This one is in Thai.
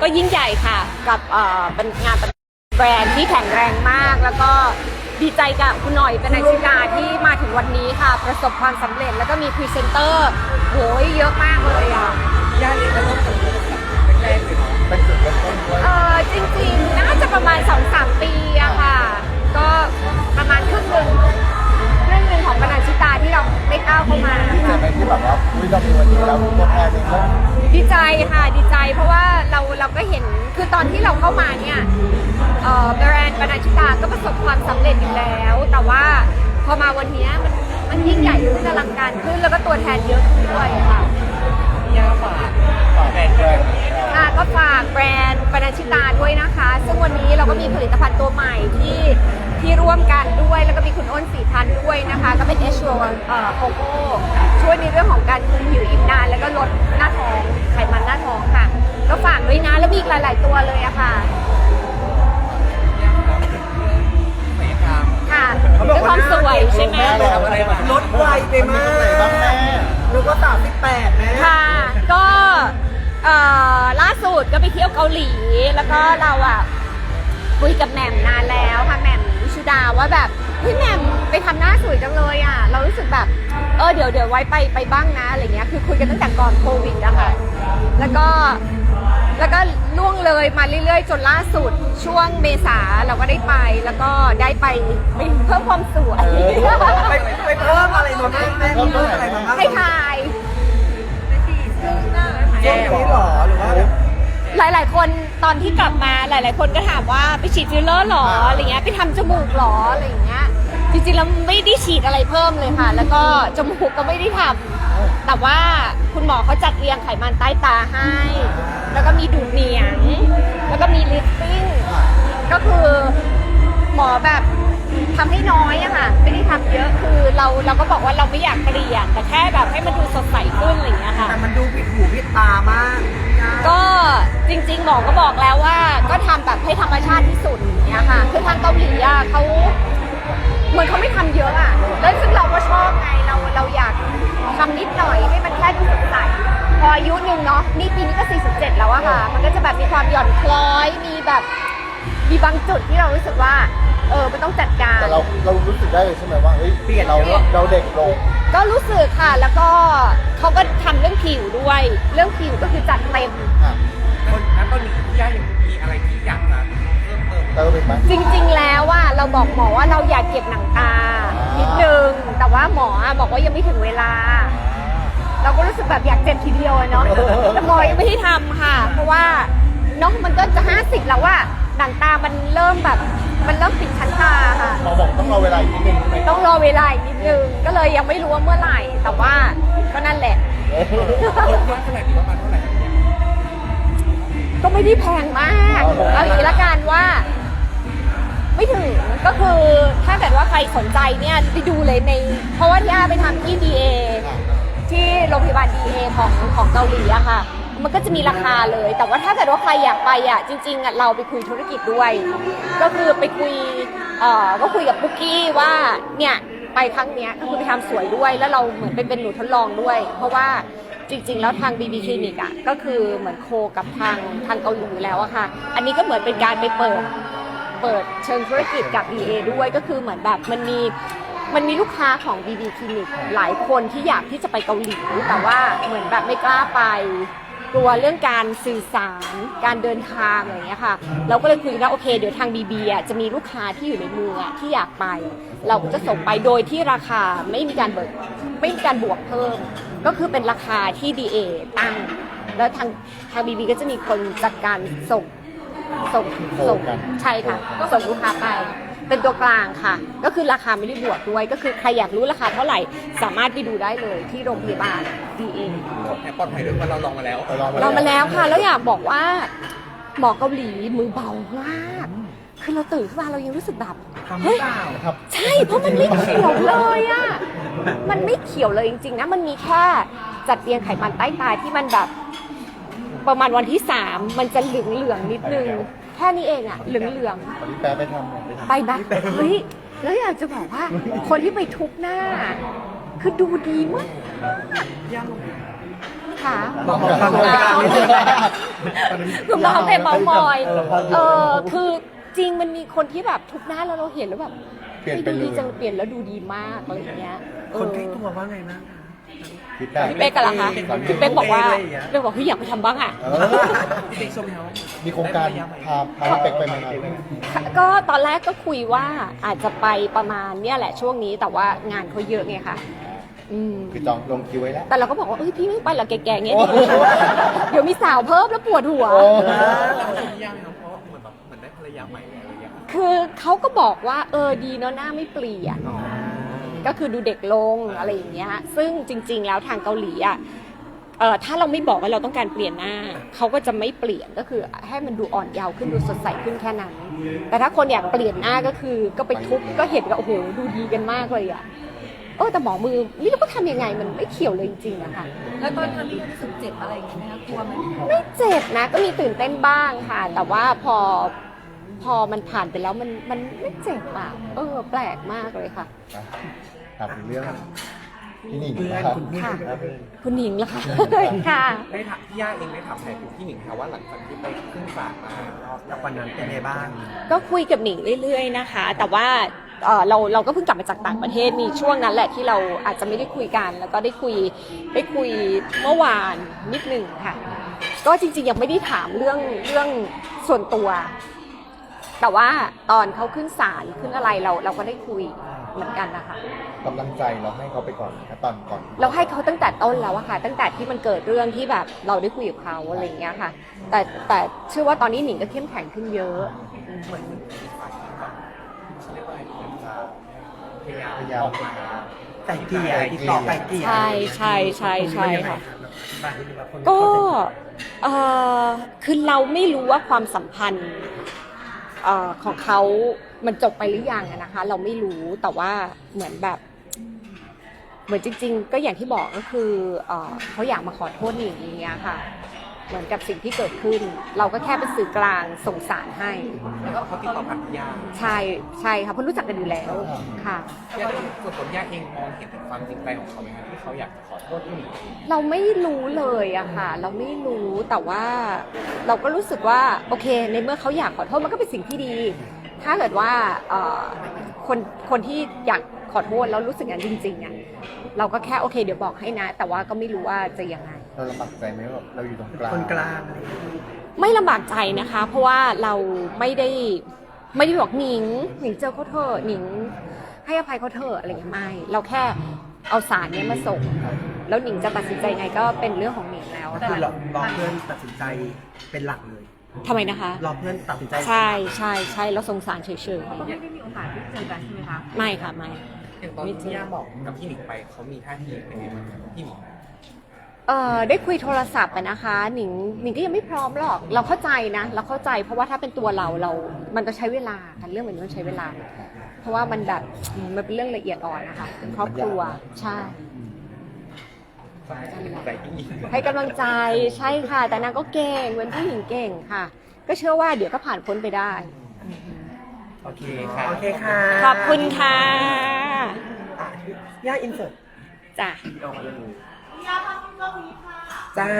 ก็ยิ่งใหญ่ค่ะกับเอ่อเป็นงานแบรนด์ที่แข็งแรงมาก แล้วก็ดีใจกับคุณหน่อยเป็นนายชิกาที่มาถึงวันนี้ค่ะ ประสบความสำเร็จแล้วก็มีพรีเซนเตอร์โหยเยอะมากเลยอะย่าเองก็เริ่มจากแรกเลยเนาะเป็นจุดเริ่มต้นด้วย ที่แบบว่าอุ้ยเรามีวันนี้แล้วตัวแทนเองก็ดีใจค่ะดีใจเพราะว่าเราเราก็เห็นคือตอนที่เราเข้ามาเนี่ยเอ่อแบรนด์บรรณาชิตาก็ประสบความสำเร็จอยู่แล้ว แต่ว่าพอมาวันเนี้ยมันมันยิ่งใหญ่ขึ้นอลังการขึ้นแล้วก็ตัวแทนเยอะขึ้นด้วยค่ะย่าฝากฝากแบรนด์ค่ะก็ฝากแบรนด์บรรณาชิตาด้วยนะคะ ซึ่งวันนี้เราก็มีผลิตภัณฑ์ตัวใหม่ที่ที่ร่วมกันด้วย แล้วก็มีคุณอ้นสีพันธ์ด้วยนะคะ ก็เป็นเอชโรเอ่อโกโก้ช่วย ในเรื่องของการคุมผิวอิ่มนาน แล้วก็ลดหน้าท้องไขมันหน้าท้องค่ะ ก็ฝากด้วยนะแล้วมีอีกหลาย ๆ ตัวเลยอะค่ะศัลยกรรมค่ะเรื่องความสวยใช่ไหมเลยทำอะไรมาลดไวไปมากไหนบ้างแม่นึกว่าสามสิบแปดนะค่ะ ก็เอ่อล่าสุดก็ไปเที่ยวเกาหลี แล้วก็เราอะคุยกับแหม่มนานแล้วค่ะแหม่มวิชุดาว่าแบบเฮ้ยแหม่มไปทำหน้าสวยจังเลยอะเรารู้สึกแบบ เออเดี๋ยวเดี๋ยวไว้ไปไปบ้างนะอะไรเงี้ยคือคุยกันตั้งแต่ก่อนโควิดอะค่ะแล้วก็แล้วก็ล่วงเลยมาเรื่อยๆ จนล่าสุดช่วงเมษาเราก็ได้ไปแล้วก็ได้ไปไปเพิ่มความสวยไปไปเพิ่มอะไรมาบ้างแม่เพิ่มอะไรมาบ้างให้ทายช่วงนี้หรอหรือว่าแบบหลายๆ คนตอนที่กลับมาหลาย ๆ คนก็ถามว่าไปฉีดฟิลเลอร์หรออะไรเงี้ยไปทำจมูกหรออะไรอย่างเงี้ย จริงๆแล้วไม่ได้ฉีดอะไรเพิ่มเลยค่ะ แล้วก็จมูกก็ไม่ได้ทำแต่ว่าคุณหมอเขาจัดเรียงไขมันใต้ตาให้ แล้วก็มีดูดเหนียง แล้วก็มีลิฟติ้ง ก็คือหมอแบบทำให้น้อยอะค่ะไม่ได้ทำเยอะคือเราเราก็บอกว่าเราไม่อยากเกลี่ยแต่แค่แบบให้มันดูสดใสขึ้นอะไรอย่างเงี้ยค่ะ แต่มันดูผิดหูผิดตามากย่าก็จริงๆหมอก็บอกแล้วว่าก็ทำแบบให้ธรรมชาติที่สุดอย่างเนี้ยค่ะ คือทางเกาหลีอะเขา เหมือนเขาไม่ทำเยอะอะแล้วซึ่งเราก็ชอบไงเราเราอยากทำนิดหน่อยให้มันแค่ดูสดใสพออายุหนึ่งเนาะนี่ปีนี้ก็ 47 แล้วอะค่ะ มันก็จะแบบมีความหย่อนคล้อยมีแบบมีบางจุดที่เรารู้สึกว่า เออมันต้องจัดการแต่เราเรารู้สึกได้เลยใช่ไหมว่าเฮ้ยเปลี่ยนเราเราเด็กลงก็รู้สึกค่ะแล้วก็เขาก็ทำเรื่องผิวด้วย เรื่องผิวก็คือจัดเต็มอะคนนั้นตอนนี้ย่ายังมีอะไรที่อยากจะเพิ่มเติมเติมอีกไหมจริง บอกหมอว่าเราอยากเก็บหนังตานิดนึง แต่ว่าหมออะบอกว่ายังไม่ถึงเวลา เราก็รู้สึกแบบอยากเจ็บทีเดียวอะเนาะแต่หมอยังไม่ได้ทำค่ะ เพราะว่าเน้องมันก็จะห้าสิบแล้วว่าหนังตามันเริ่มแบบ มันเริ่มปิดชั้นตาค่ะ หมอบอกต้องรอเวลาอีกนิดนึงใช่ไหมต้องรอเวลาอีกนิดนึง ก็เลยยังไม่รู้ว่าเมื่อไหร่ แต่ว่าก็นั่นแหละเออลดเยอะเท่าไหร่ดีประมาณเท่าไหร่เนี่ย ก็ไม่ได้แพงมาก เอาอย่างนี้ละกันว่า ไม่ถึงก็คือถ้าเกิดว่าใครสนใจเนี่ยไปดูเลยใน เพราะว่าที่อาไปทำที่ DA ที่โรงพยาบาล DA ของของเกาหลีอะค่ะ มันก็จะมีราคาเลย แต่ว่าถ้าเกิดว่าใครอยากไปอะจริงๆอะเราไปคุยธุรกิจด้วย ก็คือไปคุยเอ่อก็คุยกับปุ๊กกี้ว่าเนี่ยไปครั้งเนี้ยก็คือไปทำสวยด้วย แล้วเราเหมือนเป็นเป็นหนูทดลองด้วย เพราะว่าจริงๆ แล้วทาง BB Clinic อะก็คือเหมือนโคกับทางทางเกาหลีอยู่แล้วอะค่ะ อันนี้ก็เหมือนเป็นการไปเปิด เปิดเชิงธุรกิจกับ BA ด้วยก็คือเหมือนแบบมันมีมันมีลูกค้าของ BB Clinic หลายคนที่อยากที่จะไปเกาหลีแต่ว่าเหมือนแบบไม่กล้าไปกลัวเรื่องการสื่อสารการเดินทางอะไรอย่างเงี้ยค่ะ เราก็เลยคุยกันว่าโอเคเดี๋ยวทาง BB อะจะมีลูกค้าที่อยู่ในเมืองอะที่อยากไป เราก็จะส่งไปโดยที่ราคาไม่มีการเบิกไม่มีการบวกเพิ่ม ก็คือเป็นราคาที่ DA ตั้ง แล้วทางทาง BB ก็จะมีคนจัดการส่ง ส่งส่งใช่ค่ะก็ส่งลูกค้าไป เป็นตัวกลางค่ะ ก็คือราคาไม่ได้บวกด้วย ก็คือใครอยากรู้ราคาเท่าไหร่ สามารถไปดูได้เลยที่โรงพยาบาล DA แอบปลอดภัยด้วยว่าเราลองมาแล้ว ไปลองเรามาแล้วค่ะ แล้วอยากบอกว่าหมอเกาหลีมือเบามาก คือเราตื่นขึ้นมาเรายังรู้สึกแบบ ทำหรือเปล่า ครับ ใช่ เพราะมันไม่เขียวเลยอะ มันไม่เขียวเลยจริงๆนะ มันมีแค่จัดเรียงไขมันใต้ตาที่มันแบบ ประมาณวันที่สามมันจะเหลืองเหลืองๆนิดนึง แค่นี้เองอะเหลืองเหลืองๆตอนนี้แปลไปทำไปทำไปไหมเฮ้ย แล้วอยากจะบอกว่า คนที่ไปทุบหน้า คือดูดีมากย่าลงคคะมองกันคือมองแต่เบามอยเออพออยู่เออคือจริงมันมีคนที่แบบทุกหน้าแล้วเราเห็นแล้วแบบเปลี่ยนไปฮ้เลยดูดีจังเปลี่ยนแล้วดูดีมากอะไรอย่างเงี้ยเออคนใกล้ตัวว่าไงนะ คิดได้พี่เป๊กกันเหรอคะสามีพี่เป๊กบอกว่าอะไรอย่างเงี้ยเป๊กบอกพี่อยากไปทำบ้างอะ เออพี่ติ๊กชมเขามีโครงการพาพาพี่เป๊กไปไหมครับก็ตอนแรกก็คุยว่าอาจจะไปประมาณเนี่ยแหละช่วงนี้แต่ว่างานเขาเยอะไงค่ะอืมคือจองลงคิวไว้แล้ว แต่เราก็บอกว่าเอ้ยพี่ไม่ไปหรอกแก่ๆเงี้ยโอ้โหเดี๋ยวมีสาวเพิ่มแล้วปวดหัวโอ้พี่ย่าไหมครับเพราะเหมือนแบบเหมือนได้ภรรยาใหม่อะไรอย่างเงี้ยคือเขาก็บอกว่าเออดีเนาะหน้าไม่เปลี่ยน ก็คือดูเด็กลงอะไรอย่างเงี้ย ซึ่งจริง ๆ แล้วทางเกาหลีอะเอ่อถ้าเราไม่บอกว่าเราต้องการเปลี่ยนหน้า เขาก็จะไม่เปลี่ยนก็คือให้มันดูอ่อนเยาว์ขึ้นดูสดใสขึ้นแค่นั้น แต่ถ้าคนอยากเปลี่ยนหน้าก็คือ ก็ไปทุบก็เห็นก็โอ้โหดูดีกันมากเลยอะเออแต่หมอมือไม่รู้ก็ทำยังไงมันไม่เขียวเลยจริงๆอะค่ะแล้วตอนทำนี่รู้สึกเจ็บอะไรอย่างเงี้ยไหมคะกลัวไหมไม่เจ็บนะ ก็มีตื่นเต้นบ้างค่ะ แต่ว่าพอพอมันผ่านไปแล้วมันมันไม่เจ็บอะเออ แปลกมากเลยค่ะ ถามถึงเรื่องพี่หนิงเพื่อนนะครับคุณเพื่อนค่ะครับคุณหนิงเหรอคะค่ะ ได้ถามพี่ย่าเองได้ถามแทนคุณพี่หนิงค่ะว่าหลังจากที่ไปขึ้นศาลมาจากวันนั้นเป็นไงบ้าง ก็คุยกับหนิงเรื่อย ๆ นะคะ แต่ว่าเอ่อเราเราก็เพิ่งกลับมาจากต่างประเทศมีช่วงนั้นแหละที่เราอาจจะไม่ได้คุยกัน แล้วก็ได้คุยได้คุยเมื่อวานนิดหนึ่งค่ะ ก็จริงๆยังไม่ได้ถามเรื่องเรื่องส่วนตัว แต่ว่าตอนเขาขึ้นศาลขึ้นอะไรเราเราก็ได้คุย เหมือนกันนะคะ กำลังใจเราให้เขาไปก่อนนะตอนก่อน เราให้เขาตั้งแต่ต้นแล้วอะค่ะ ตั้งแต่ที่มันเกิดเรื่องที่แบบเราได้คุยกับเขาอะไรอย่างเงี้ยค่ะ แต่แต่เชื่อว่าตอนนี้หนิงก็เข้มแข็งขึ้นเยอะอืมเหมือนอีกฝ่ายหนึ่งแบบเขาเรียกว่าอะไรเหมือนจะพยายามพยายาม ออกมาไก่เกลี่ยติดต่อไก่เกลี่ยใช่ใช่ใช่ใช่ค่ะบ้านที่ว่าคนก็เออคือเราไม่รู้ว่าความสัมพันธ์ เออของเขามันจบไปหรือยังอะนะคะ เราไม่รู้แต่ว่าเหมือนแบบ เหมือนจริง ๆ ก็อย่างที่บอกก็คือเออเขาอยากมาขอโทษหนิงอย่างเงี้ยค่ะ เหมือนกับสิ่งที่เกิดขึ้น เราก็แค่เป็นสื่อกลางส่งสารให้ แล้วก็เขาติดต่อผ่านพี่ย่าใช่ใช่ค่ะเพราะรู้จักกันอยู่แล้วค่ะย่าเองส่วนตัวย่าเองมองเห็นถึงความจริงใจของเขาไหมคะที่เขาอยากจะขอโทษพี่หนิงเราไม่รู้เลยอะค่ะ เราไม่รู้แต่ว่า เราก็รู้สึกว่าโอเค ในเมื่อเขาอยากขอโทษมันก็เป็นสิ่งที่ดี ถ้าเกิดว่าเอ่อคนคนที่อยากขอโทษแล้วรู้สึกอย่างนั้นจริงๆอะเราก็แค่โอเค เดี๋ยวบอกให้นะ แต่ว่าก็ไม่รู้ว่าจะยังไง เราลำบากใจไหมว่าเราอยู่ตรงกลางคนกลางอะไรอย่างเงี้ยไม่ลำบากใจนะคะ เพราะว่าเราไม่ได้ไม่ได้บอกหนิงหนิงเจอเขาเถอะหนิงให้อภัยเขาเถอะอะไรอย่างเงี้ยไม่เราแค่เอาสารเนี้ยมาส่ง แล้วหนิงจะตัดสินใจไงก็เป็นเรื่องของหนิงแล้วก็คือรอรอเพื่อนตัดสินใจเป็นหลักเลยทำไมนะคะ รอเพื่อนตัดสินใจใช่ใช่ใช่เราสงสารเฉยก็ไม่ได้มีโอกาสได้เจอกันใช่ไหมคะ ๆไม่ค่ะไม่ อย่างตอนที่ย่าบอกกับพี่หนิงไปเขามีท่าทีเป็นไงบ้างครับพี่หนิง เอ่อได้คุยโทรศัพท์อะนะคะหนิงหนิงก็ยังไม่พร้อมหรอกเราเข้าใจนะ เราเข้าใจเพราะว่าถ้าเป็นตัวเราเรา มันจะใช้เวลาค่ะเรื่องแบบนี้มันใช้เวลา เพราะว่ามันแบบมันเป็นเรื่องละเอียดอ่อนนะคะเป็นครอบครัวใช่ ใจพี่หนิงให้กำลังใจใช่ค่ะ แต่นางก็เก่งเป็นผู้หญิงเก่งค่ะ ก็เชื่อว่าเดี๋ยวก็ผ่านพ้นไปได้ โอเคค่ะ โอเคค่ะขอบคุณค่ะย่าอินเสิร์ตจ้ะ จ้า